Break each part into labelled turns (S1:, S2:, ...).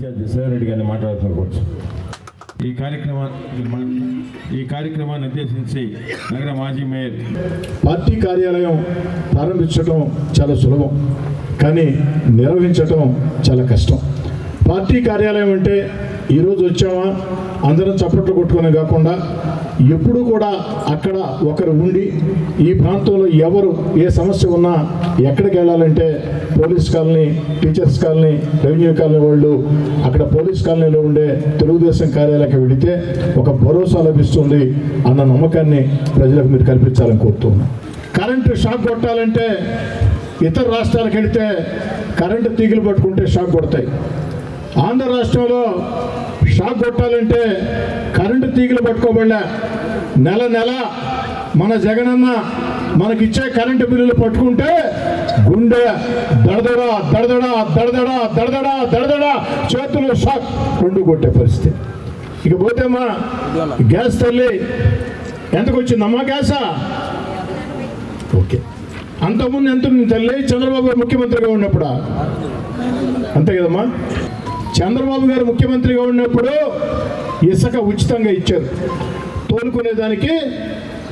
S1: Incharge సేవరెడ్డి గారిని మాట్లాడుకోవచ్చు ఈ కార్యక్రమా ఈ కార్యక్రమాన్ని ఉద్దేశించి నగర మాజీ మేయర్
S2: పార్టీ కార్యాలయం ప్రారంభించడం చాలా సులభం కానీ నిర్వహించడం చాలా కష్టం. పార్టీ కార్యాలయం అంటే ఈరోజు వచ్చామా? అందరం చప్పట్లు కొట్టుకునే కాకుండా ఎప్పుడు కూడా అక్కడ ఒకరు ఉండి ఈ ప్రాంతంలో ఎవరు ఏ సమస్య ఉన్నా ఎక్కడికి వెళ్ళాలంటే police colony teachers colony revenue colony వాళ్ళు అక్కడ పోలీస్ కాలనీలో ఉండే తెలుగుదేశం కార్యాలయానికి వెళితే ఒక భరోసా లభిస్తుంది అన్న నమ్మకాన్ని ప్రజలకు మీరు కల్పించాలని కోరుతున్నాను కరెంటు షాక్ కొట్టాలంటే ఇతర రాష్ట్రాలకు వెళితే కరెంటు తీగలు పట్టుకుంటే షాక్ కొడతాయి. ఆంధ్ర రాష్ట్రంలో షాక్ కొట్టాలంటే కరెంటు తీగలు పట్టుకోబడలే. నెల నెల మన జగనన్న మనకిచ్చే కరెంటు బిల్లులు పట్టుకుంటే గుండె దడదడ దడదడ దడదడ దడదడ దడదడ చేతులు షాక్ రెండు కొట్టే పరిస్థితి. ఇక పోతే మా గ్యాస్ తల్లి ఎంతకు వచ్చిందమ్మా గ్యాసా? ఓకే. అంతకుముందు ఎంత తల్లి? చంద్రబాబు ముఖ్యమంత్రిగా ఉన్నప్పుడా? అంతే కదమ్మా? చంద్రబాబు గారు ముఖ్యమంత్రిగా ఉన్నప్పుడు ఇసుక ఉచితంగా ఇచ్చారు. తోలుకునేదానికి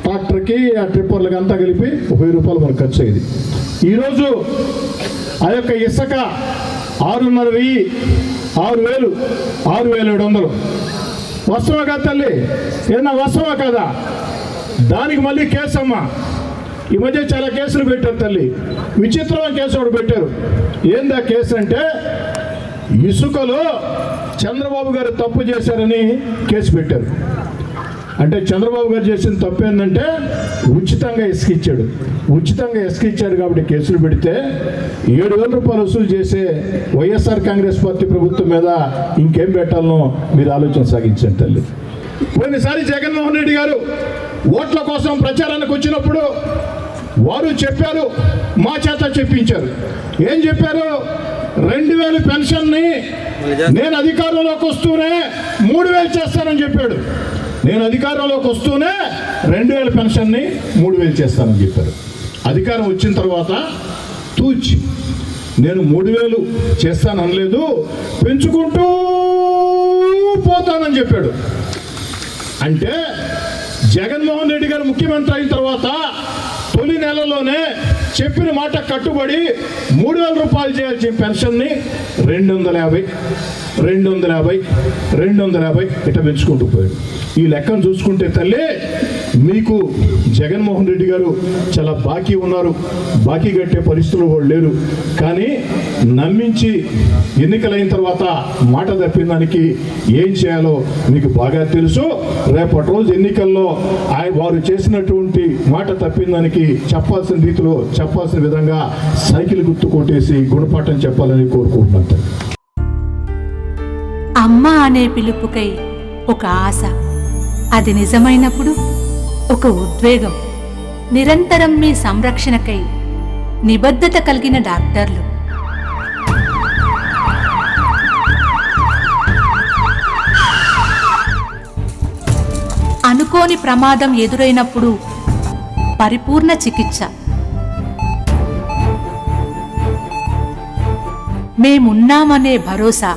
S2: ట్రాక్టర్కి ఆ ట్రిప్పర్లకి అంతా కలిపి ముప్పై వెయ్యి రూపాయలు మనకు ఖర్చు అయ్యేది. ఈరోజు ఆ యొక్క ఇసుక ఆరున్నర వెయ్యి ఆరు వేలు ఆరు వేల ఏడు వందలు. వస్తువా కదా తల్లి? ఏదన్నా వస్తువా కదా? దానికి మళ్ళీ కేసు అమ్మా ఈ మధ్య చాలా కేసులు పెట్టారు తల్లి. విచిత్రమైన కేసు ఒకటి పెట్టారు. ఏందా కేసు అంటే ఇసుకలో చంద్రబాబు గారు తప్పు చేశారని కేసు పెట్టారు. అంటే చంద్రబాబు గారు చేసిన తప్పు ఏంటంటే ఉచితంగా ఇసుక ఇచ్చాడు ఉచితంగా ఇసుక ఇచ్చాడు కాబట్టి కేసులు పెడితే ఏడు వేల రూపాయలు వసూలు చేసే వైఎస్ఆర్ కాంగ్రెస్ పార్టీ ప్రభుత్వం మీద ఇంకేం పెట్టాలనో మీరు ఆలోచన సాగించండి తల్లి. పోయినసారి జగన్మోహన్ రెడ్డి గారు ఓట్ల కోసం ప్రచారానికి వచ్చినప్పుడు వారు చెప్పారు మా చేత చెప్పించారు. ఏం చెప్పారు? రెండు వేలు పెన్షన్ని నేను అధికారంలోకి వస్తూనే మూడు వేలు చేస్తానని చెప్పాడు. నేను అధికారంలోకి వస్తూనే రెండు వేల పెన్షన్ని మూడు వేలు చేస్తానని చెప్పారు. అధికారం వచ్చిన తర్వాత తూచి నేను మూడు వేలు చేస్తాను అనలేదు పెంచుకుంటూ పోతానని చెప్పాడు. అంటే జగన్మోహన్ రెడ్డి గారు ముఖ్యమంత్రి అయిన తర్వాత తొలి నెలలోనే చెప్పిన మాట కట్టుబడి మూడు వేల రూపాయలు చేయాల్సిన పెన్షన్ని రెండు వందల యాభై రెండు వందల యాభై రెండు వందల యాభై ఇట పెంచుకుంటూ పోయాడు. ఈ లెక్కను చూసుకుంటే తల్లి మీకు జగన్మోహన్ రెడ్డి గారు చాలా బాకీ ఉన్నారు. బాకీ కట్టే పరిస్థితులు కూడా లేరు. కానీ నమ్మించి ఎన్నికలైన తర్వాత మాట తప్పిన దానికి ఏం చేయాలో మీకు బాగా తెలుసు. రేపటి రోజు ఎన్నికల్లో ఆయన వారు చేసినటువంటి మాట తప్పిన దానికి చెప్పాల్సిన రీతిలో చెప్పాల్సిన విధంగా సైకిల్ గుర్తు కొట్టేసి గుణపాఠం చెప్పాలని కోరుకుంటున్నాను
S3: అమ్మ అనే పిలుపుకై ఒక ఆశ. అది నిజమైనప్పుడు ఒక ఉద్వేగం. నిరంతరం మీ సంరక్షణకై నిబద్ధత కలిగిన డాక్టర్లు. అనుకోని ప్రమాదం ఎదురైనప్పుడు పరిపూర్ణ చికిత్స. మేమున్నామనే భరోసా.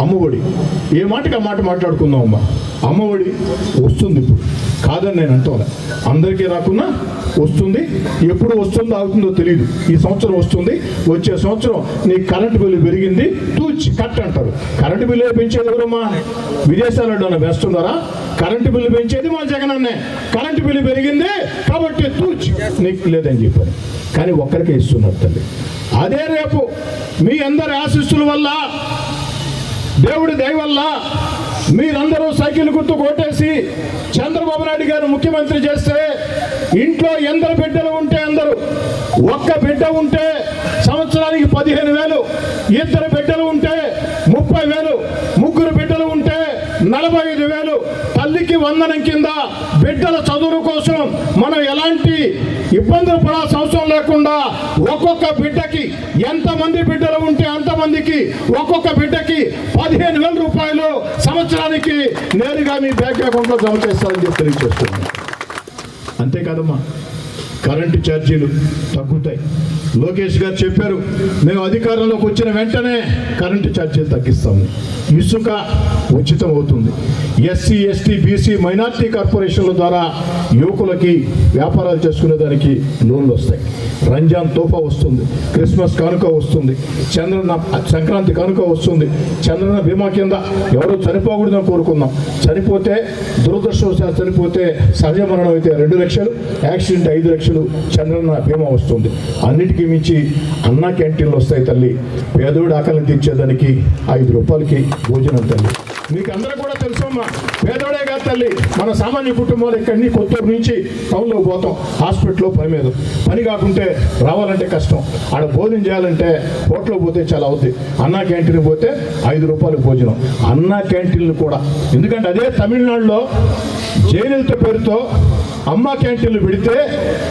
S2: అమ్మఒడి. ఏ మాటకి ఆ మాట మాట్లాడుకుందాం అమ్మా అమ్మఒడి వస్తుంది ఇప్పుడు. కాదని నేను అంటోలే. అందరికీ రాకున్నా వస్తుంది. ఎప్పుడు వస్తుందో అవుతుందో తెలియదు ఈ సంవత్సరం వస్తుంది. వచ్చే సంవత్సరం నీ కరెంటు బిల్లు పెరిగింది తూచి కట్ అంటారు. కరెంటు బిల్లు పెంచేది ఎవరమ్మా? విదేశాలలో వేస్తున్నారా? కరెంటు బిల్లు పెంచేది మా జగనన్నే. కరెంటు బిల్లు పెరిగింది కాబట్టి తూచి. నీకు లేదని చెప్పారు కానీ ఒక్కరికే ఇస్తున్నారు తల్లి. అదే రేపు మీ అందరి ఆశిస్సుల వల్ల దేవుడి దయవల్ల మీరందరూ సైకిల్ గుర్తు కొట్టేసి చంద్రబాబు నాయుడు గారు ముఖ్యమంత్రి చేస్తే ఇంట్లో ఎందరు బిడ్డలు ఉంటే అందరూ ఒక్క బిడ్డ ఉంటే సంవత్సరానికి పదిహేను వేలు ఇద్దరు బిడ్డలు ఉంటే ముప్పై వేలు ముగ్గురు బిడ్డలు ఉంటే నలభై ఐదు తల్లికి వందనం కింద బిడ్డల చదువుల కోసం మనం ఎలాంటి ఇబ్బందులు పడాల్సిన అవసరం లేకుండా ఒక్కొక్క బిడ్డకి ఎంతమంది బిడ్డలు ఉంటే అంతమందికి ఒక్కొక్క బిడ్డకి పదిహేను వేల రూపాయలు సంవత్సరానికి నేరుగా మీ బ్యాంక్ అకౌంట్లో జమ చేస్తారని చెప్పి తెలియజేస్తున్నాను. అంతేకాదమ్మా కరెంటు ఛార్జీలు తగ్గుతాయి. లోకేష్ గారు చెప్పారు మేము అధికారంలోకి వచ్చిన వెంటనే కరెంటు ఛార్జీలు తగ్గిస్తాము. ఇసుక ఉచితం అవుతుంది ఎస్సీ ఎస్టీ బీసీ మైనార్టీ కార్పొరేషన్ల ద్వారా యువకులకి వ్యాపారాలు చేసుకునే దానికి లోన్లు వస్తాయి. రంజాన్ తోఫా వస్తుంది క్రిస్మస్ కానుక వస్తుంది చంద్రన సంక్రాంతి కానుక వస్తుంది చంద్రన బీమా కింద ఎవరు చనిపోకూడదని కోరుకుందాం. చనిపోతే దురదృష్టవశాత్తు చనిపోతే సహజ మరణం అయితే రెండు లక్షలు యాక్సిడెంట్ ఐదు లక్షలు చంద్రన్న బీమా వస్తుంది. అన్నిటికీ మించి అన్నా క్యాంటీన్లు వస్తాయి తల్లి. పేదోడు ఆకలిని తీర్చేదానికి ఐదు రూపాయలకి భోజనం తల్లి. మీకు అందరూ కూడా తెలుసమ్మా పేదోడే కాదు తల్లి. మన సామాన్య కుటుంబాలు ఇక్కడి నుంచి కొత్తూరు నుంచి టౌన్లో పోతాం. హాస్పిటల్లో పని మీద. పని కాకుంటే రావాలంటే కష్టం. ఆడ భోజనం చేయాలంటే హోటల్లో పోతే చాలా అవుద్ది. అన్నా క్యాంటీన్ పోతే ఐదు రూపాయలు భోజనం. అన్నా క్యాంటీన్లు కూడా. ఎందుకంటే అదే తమిళనాడులో జయలలిత పేరుతో అమ్మ క్యాంటీన్లు పెడితే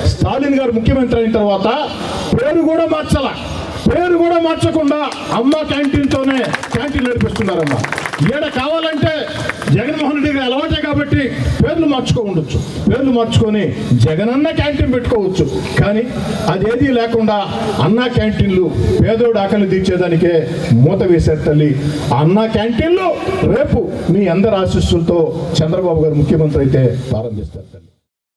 S2: స్టాలిన్ గారు ముఖ్యమంత్రి అయిన తర్వాత పేరు కూడా మార్చాల. పేరు కూడా మార్చకుండా అమ్మ క్యాంటీన్తోనే క్యాంటీన్ నడిపిస్తున్నారమ్మ. ఈడ కావాలంటే జగన్మోహన్ రెడ్డి గారు అలవాటే కాబట్టి పేర్లు మార్చుకో ఉండొచ్చు. పేర్లు మార్చుకొని జగనన్న క్యాంటీన్ పెట్టుకోవచ్చు. కానీ అదేది లేకుండా అన్న క్యాంటీన్లు పేదోడు ఆకలి తీర్చేదానికే మూత వేశారు తల్లి. అన్న క్యాంటీన్లు రేపు మీ అందరి ఆశీస్సులతో చంద్రబాబు గారు ముఖ్యమంత్రి అయితే ప్రారంభిస్తారు తల్లి.